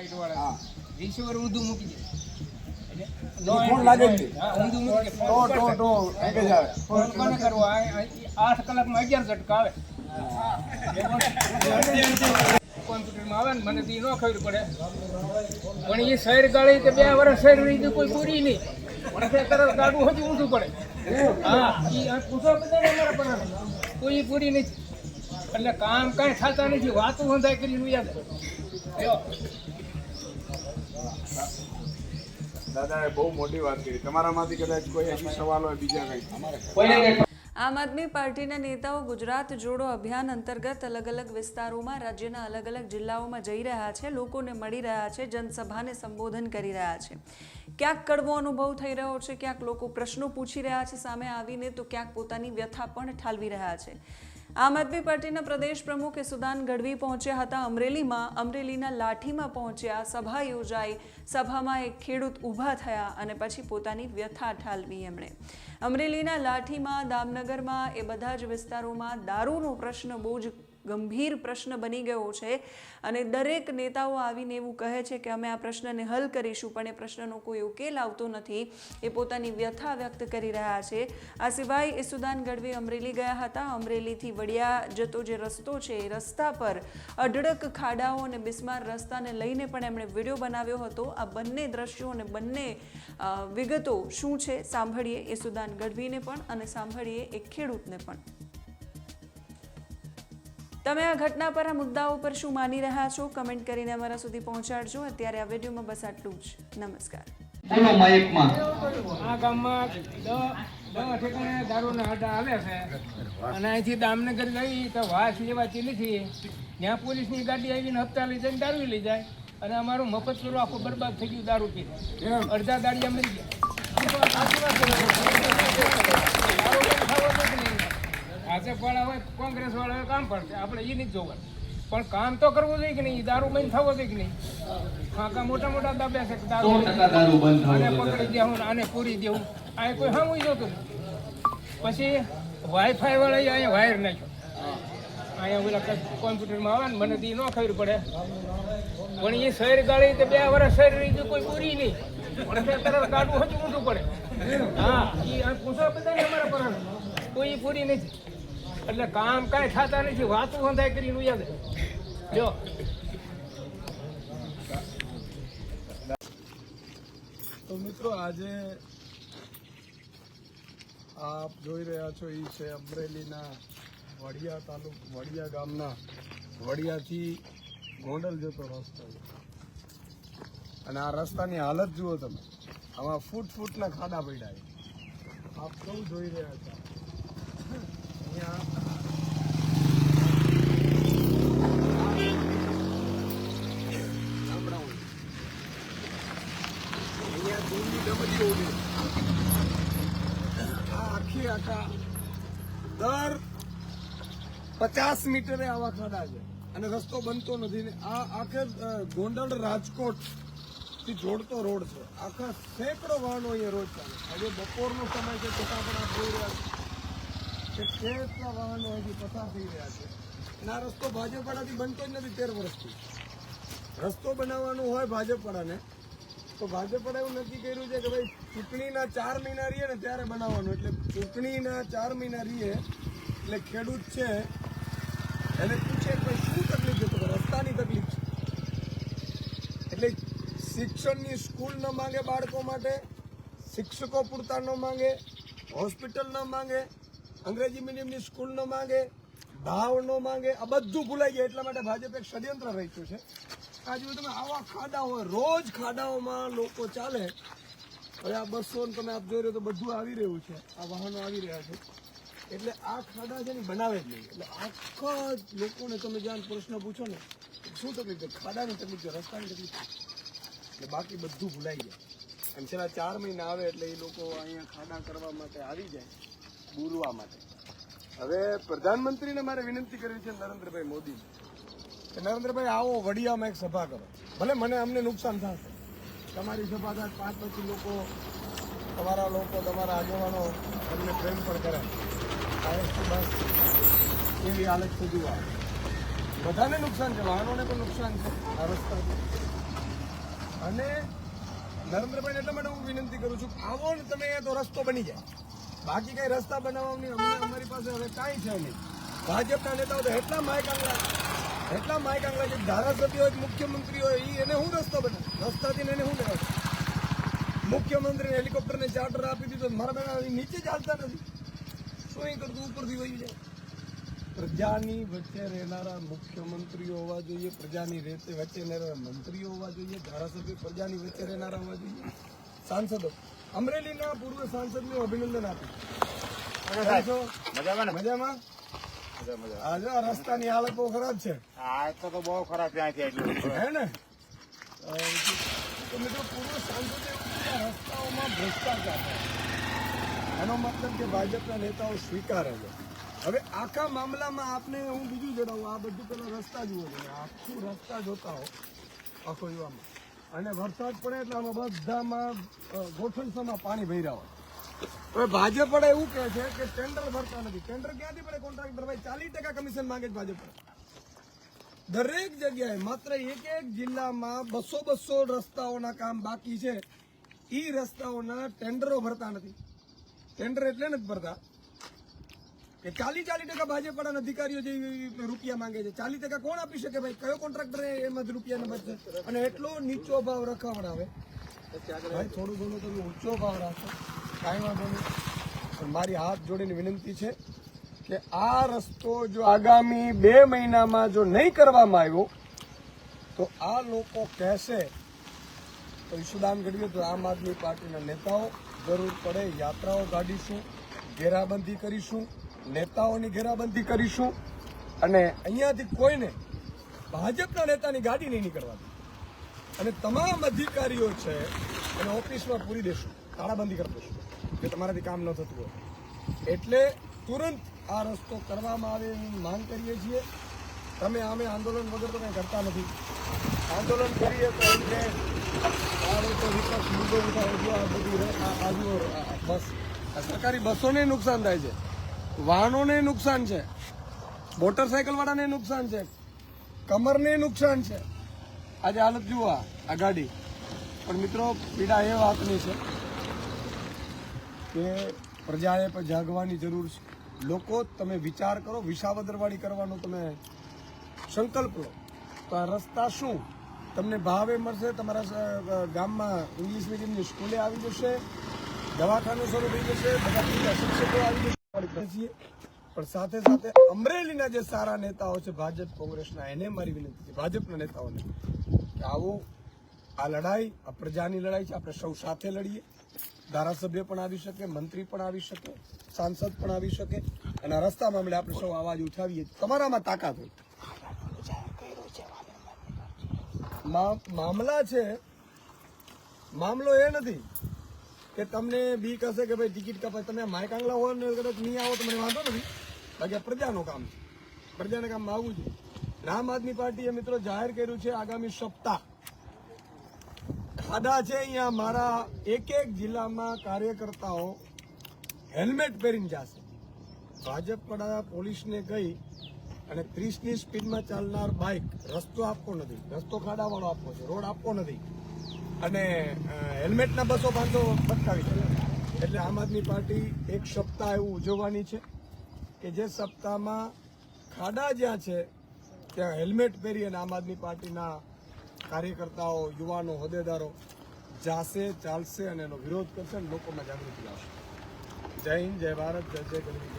Light વાળા. હા. Receiver ઊંધું મૂકી દે. એટલે એટલે ફોન લાગે જ નહીં. હા, ઊંધું મૂકી ટો ટો ટો પેકેજ આવે. ફોન કોને કરવો? આ આ આઠ કલાકમાં અગિયાર ઝટકા આવે. કોમ્પ્યુટરમાં આવે ને મને તો ઈ ન ખબર પડે. પણ એ શહેર ગાળી કે બે વર્ષ શહેર રહી કોઈ પૂરી નહીં. તરત ગાડું હજી ઊંધું પડે. હા એ પૂછો અમારા કોઈ પૂરી નહીં. એટલે કામ કાંઈ થતા નથી. વાતું સંધાય કરીને યાદ દાદાએ બહુ મોટી વાત કરી. તમારામાંથી કદાચ કોઈ હજી સવાલ હોય બીજા કંઈ. આમ આદમી પાર્ટીના નેતાઓ ગુજરાત જોડો અભિયાન અંતર્ગત અલગ અલગ વિસ્તારોમાં રાજ્યના અલગ અલગ જિલ્લાઓમાં જઈ રહ્યા છે લોકોને મળી રહ્યા છે જનસભાને સંબોધન કરી રહ્યા છે. ક્યાંક કડવો અનુભવ થઈ રહ્યો છે ક્યાંક લોકો પ્રશ્નો પૂછી રહ્યા છે સામે આવીને તો ક્યાંક પોતાની વ્યથા પણ ઠાલવી રહ્યા છે. આમ આદમી પાર્ટીના પ્રદેશ પ્રમુખ સુદાન ગઢવી પહોંચ્યા હતા અમરેલીમાં. અમરેલીના લાઠીમાં પહોંચ્યા, સભા યોજાઈ, સભામાં એક ખેડૂત ઊભા થયા અને પછી પોતાની વ્યથા ઠાલવી એમણે. અમરેલીના લાઠીમાં, દામનગરમાં, એ બધા જ વિસ્તારોમાં દારૂનો પ્રશ્ન બહુ જ ગંભીર પ્રશ્ન બની ગયો છે. અને દરેક નેતાઓ આવીને એવું કહે છે કે અમે આ પ્રશ્નને હલ કરીશું, પણ એ પ્રશ્નનો કોઈ ઉકેલ આવતો નથી. એ પોતાની વ્યથા વ્યક્ત કરી રહ્યા છે. આ સિવાય એ સુદાન ગઢવી અમરેલી ગયા હતા. અમરેલીથી વડિયા જતો જે રસ્તો છે, એ રસ્તા પર અઢળક ખાડાઓ અને બિસ્માર રસ્તાને લઈને પણ એમણે વીડિયો બનાવ્યો હતો. આ બંને દ્રશ્યો અને બંને વિગતો શું છે, સાંભળીએ એ સુદાન ગઢવીને પણ અને સાંભળીએ એક ખેડૂતને પણ. તમે આ ઘટના પર આ મુદ્દાઓ પર શું માની રહ્યા છો? કમેન્ટ કરીને અમારા સુધી પહોંચાડજો. અત્યારે આ વિડીયોમાં બસ આટલું જ. નમસ્કાર. બોલો માઇકમાં આ ગામમાં ઠેકાણે દારૂના અડ્ડા આવે છે. અને અહીંથી દામનગર ગઈ તો વાસ લેવાતી નથી. ત્યાં પોલીસની ગાડી આવીને હપ્તા લઈ જાય દારૂ લઈ જાય. અને અમારું મફત પેલું આખું બરબાદ થઈ ગયું દારૂ પી અડધા દાડિયા મરી ગયા. ભાજપ વાળા હોય કોંગ્રેસ વાળા હોય કામ પડશે. આપણે એ નહીં જોવાનું. પણ કામ તો કરવું જોઈએ કે નહીં? દારૂ બંધ થવો જોઈએ કે નહીં? ફાંકા મોટા મોટા દાબ્યા છે દારૂ દારૂ બંધ આને પકડી દેવું આને પૂરી દેવું. આ કોઈ સામું જોતું પછી વાઈફાઈ વાળા અહીંયા વાયર નાખ્યો. અહીંયા ઓલા કંઈક કોમ્પ્યુટરમાં આવે ને મને તો એ ન ખબર પડે. પણ એ શહેર ગાળી તો બે વર્ષ શહેર રહી ગયું કોઈ પૂરી નહીં. પણ તરત કાઢવું હજુ ઊંધું પડે. હા એ પૂછો બધા અમારા પર. કોઈ પૂરી નથી. એટલે કામ કાંઈ થતા નથી, વાતું સંધાય કરીને યાદ જો. તો મિત્રો આજે આપ જોઈ રહ્યા છો એ છે અમરેલીના વડિયા તાલુક, વડિયા ગામના, વડિયાથી ગોંડલ જતો રસ્તો. અને આ રસ્તાની હાલત જુઓ તમે. આમાં ફૂટ ફૂટના ખાડા પડ્યા આપ સૌ જોઈ રહ્યા છો અહીંયા ગામડાઓ અહીંયા દૂરની ડમરીઓ ઊભી છે. આ આખા દર પચાસ મીટરે આવા ખાડા છે. અને રસ્તો બનતો નથી. ને આ આખે ગોંડલ રાજકોટથી જોડતો રોડ છે. આખા સેંકડો વાહનો અહીંયા રોજ ચાલે આજે બપોરનો સમય છે છતાં પણ આપ જોઈ રહ્યા છે. કે સેંકડા વાહનો હજી પસાર થઈ રહ્યા છે. અને આ રસ્તો ભાજપવાળાથી બનતો જ નથી તેર વર્ષથી. રસ્તો બનાવવાનો હોય ભાજપવાળાને તો ભાજપે એવું નક્કી કર્યું છે કે ભાઈ ચૂંટણીના ચાર મહિના રહીએ ને ત્યારે બનાવવાનું. એટલે ચૂંટણીના ચાર મહિના રહીએ એટલે ખેડૂત છે. એને પૂછે કે શું તકલીફ છે? રસ્તાની તકલીફ છે. એટલે શિક્ષણની સ્કૂલ ન માંગે બાળકો માટે, શિક્ષકો પૂરતા ન માંગે, હોસ્પિટલ ન માંગે, અંગ્રેજી મીડિયમની સ્કૂલ ન માંગે, ભાવ ન માંગે, આ બધું ભૂલાઈ જાય એટલા માટે ભાજપ એક ષડયંત્ર રચ્યું છે. આજે તમે આવા ખાડા હોય રોજ ખાડાઓમાં લોકો ચાલે. હવે આ બસો તમે આપ જોઈ રહ્યો તો બધું આવી રહ્યું છે. આ વાહનો આવી રહ્યા છે. એટલે આ ખાડા છે ને બનાવે જ નહીં. એટલે આખા લોકોને તમે જ્યાં પ્રશ્ન પૂછો ને, શું તકલીફ છે ખાડાની તકલીફ છે, રસ્તાની તકલીફ એટલે બાકી બધું ભૂલાઈ જાય. અને છેલ્લા ચાર મહિના આવે એટલે એ લોકો અહીંયા ખાડા કરવા માટે આવી જાય બુરવા માટે. હવે પ્રધાનમંત્રીને મારે વિનંતી કરવી છે નરેન્દ્રભાઈ મોદીને. કે નરેન્દ્રભાઈ, આવો, વડિયામાં એક સભા કરો. ભલે મને અમને નુકસાન થશે. તમારી સભા થાય પાંચ પછી લોકો, તમારા લોકો, તમારા આગેવાનો તમને પ્રેમ પણ કરે. બસ. એવી હાલત સુધી આવે બધાને નુકસાન છે, વાહનોને પણ નુકસાન છે આ રસ્તા અને નરેન્દ્રભાઈ એટલા માટે હું વિનંતી કરું છું, આવો ને તમે તો રસ્તો બની જાય. બાકી કઈ રસ્તા બનાવવાની અમને અમારી પાસે હવે કાંઈ છે નહીં. ભાજપના નેતાઓ તો એટલા માયકાંગલા એટલા માઇક આંગળા છે ધારાસભ્ય હોય મુખ્યમંત્રી હોય એને શું રસ્તો બનાવે રસ્તાથી એને શું લેવા મુખ્યમંત્રીને હેલિકોપ્ટરને ચાર્ટર આપી દીધો મારા બેના નીચે જ હાલતા નથી. શું એ કરતું? ઉપરથી વહી જાય. પ્રજાની વચ્ચે રહેનારા મુખ્યમંત્રીઓ હોવા જોઈએ પ્રજાની રેતે વચ્ચે રહેનારા મંત્રીઓ હોવા જોઈએ ધારાસભ્ય પ્રજાની વચ્ચે રહેનારા હોવા જોઈએ. સાંસદો અમરેલીના પૂર્વ સાંસદને અભિનંદન આપ્યું મજામાં મજામાં? આજે આ રસ્તાની હાલત બહુ ખરાબ છે. આ તો બહુ ખરાબ ત્યાંથી એટલું. હે ને? તો મિત્રો પૂર્વ સાંસદે રસ્તાઓમાં ભ્રષ્ટાચાર એનો મતલબ કે ભાજપના નેતાઓ સ્વીકારે છે હવે આખા મામલામાં આપને હું બીજું જણાવું આ બધું પેલા રસ્તા જુઓ છો આખું રસ્તા જોતા હો આખો યુવામાં અને વરસાદ પડે એટલે આમાં બધામાં અ, ગોઠણસામાં પાણી ભર્યા હોય. હવે ભાજપ પણ એવું કહે છે કે ટેન્ડર ભરતા નથી. ટેન્ડર ક્યાંથી પડે કોન્ટ્રાક્ટર ભાઈ ચાલીસ ટકા કમિશન માંગે છે ભાજપ દરેક જગ્યાએ માત્ર એક એક જિલ્લામાં બસો બસો રસ્તાઓના કામ બાકી છે. એ રસ્તાઓના ટેન્ડરો ભરતા નથી. ટેન્ડર એટલે નથી ભરતા. કે ચાલી ચાલીસ ટકા ભાજપ વાળા અધિકારીઓ જે રૂપિયા માંગે છે ચાલીસ ટકા કોણ આપી શકે ભાઈ? કયો કોન્ટ્રાક્ટર એમાં રૂપિયા બચશે અને એટલો નીચો ભાવ રખાવડાવે. ભાઈ થોડું ઘણું તમે ઊંચો ભાવ રાખો. કાંઈ વાંધો નહીં. પણ મારી હાથ જોડીને વિનંતી છે કે આ રસ્તો જો આગામી બે મહિનામાં જો નહીં કરવામાં આવ્યો, તો આ લોકો કહેશે, તો ઈશુદાન ગઢવી તો આમ આદમી પાર્ટીના નેતાઓ, જરૂર પડે યાત્રાઓ કાઢીશું, ઘેરાબંધી કરીશું, નેતાઓની ઘેરાબંધી કરીશું, અને અહીંયાથી કોઈને ભાજપના નેતાની ગાડી નહીં નીકળવાની. અને તમામ અધિકારીઓ છે એને ઓફિસમાં પૂરી દેશું, તાળાબંધી કરી દેશું. કે તમારાથી કામ ન થતું હોય. એટલે તુરંત આ રસ્તો કરવામાં આવે એની માંગ કરીએ છીએ. તમે અમે આંદોલન વગર તો કંઈ કરતા નથી. આંદોલન કરીએ તો એમ કે આ લોકો આ સરકારી બસોને નુકસાન થાય છે. વાહનોને નુકસાન છે. મોટરસાયકલ વાળાને નુકસાન છે. કમરને નુકસાન છે. આજે હાલત જુઓ આ ગાડી. પણ મિત્રો, પીડા એ વાતની છે. કે પ્રજાએ પણ જાગવાની જરૂર છે. લોકો, તમે વિચાર કરો, વિસાવદરવાળી કરવાનો તમે સંકલ્પ લો. તો આ રસ્તા શું? તમને ભાવે મળશે, તમારા ગામમાં ઇંગ્લિશ મીડિયમની સ્કૂલે આવી જશે, દવાખાનું શરૂ થઈ જશે, બધા શિક્ષકો આવી જશે પણ સાથે સાથે અમરેલીના જે સારા નેતાઓ છે, ભાજપ કોંગ્રેસના, એને મારી વિનંતી છે, ભાજપના નેતાઓને, કે આવો આ લડાઈ, આ પ્રજાની લડાઈ છે, આપણે સૌ સાથે લડીએ. ધારાસભ્ય પણ આવી શકે, મંત્રી પણ આવી શકે, સાંસદ પણ આવી શકે અને રસ્તા મામલે આપણે સૌ અવાજ ઉઠાવીએ. તમારામાં તાકાત હોય. મામલા છે. મામલો એ નથી કે તમને બીક હશે કે ભાઈ ટિકિટ કપાય. તમે માયકાંગલા હોય ને કદાચ નહીં આવો તો મને વાંધો નથી. બાકી આ પ્રજાનું કામ છે. પ્રજાના કામમાં આવવું જોઈએ આમ આદમી પાર્ટીએ મિત્રો જાહેર કર્યું છે આગામી સપ્તાહ. ખાડા છે અહીંયા મારા એક એક જિલ્લામાં કાર્યકર્તાઓ હેલ્મેટ પહેરીને જશે. ભાજપ વડા પોલીસને કહી અને ત્રીસની સ્પીડમાં ચાલનાર બાઇક રસ્તો આપવો નથી. રસ્તો ખાડાવાળો આપવો છે, રોડ આપવો નથી. અને હેલ્મેટના બસો પાંચસો પટકાવી છે એટલે આમ આદમી પાર્ટી એક સપ્તાહ એવું ઉજવવાની છે કે જે સપ્તાહમાં ખાડા જ્યાં છે, ત્યાં હેલ્મેટ પહેરી અને આમ આદમી પાર્ટીના કાર્યકર્તાઓ, યુવાનો, હોદ્દેદારો જાશે, ચાલશે અને એનો વિરોધ કરશે અને લોકોમાં જાગૃતિ લાવશે. જય હિન્દ, જય ભારત, જય જય ગરવી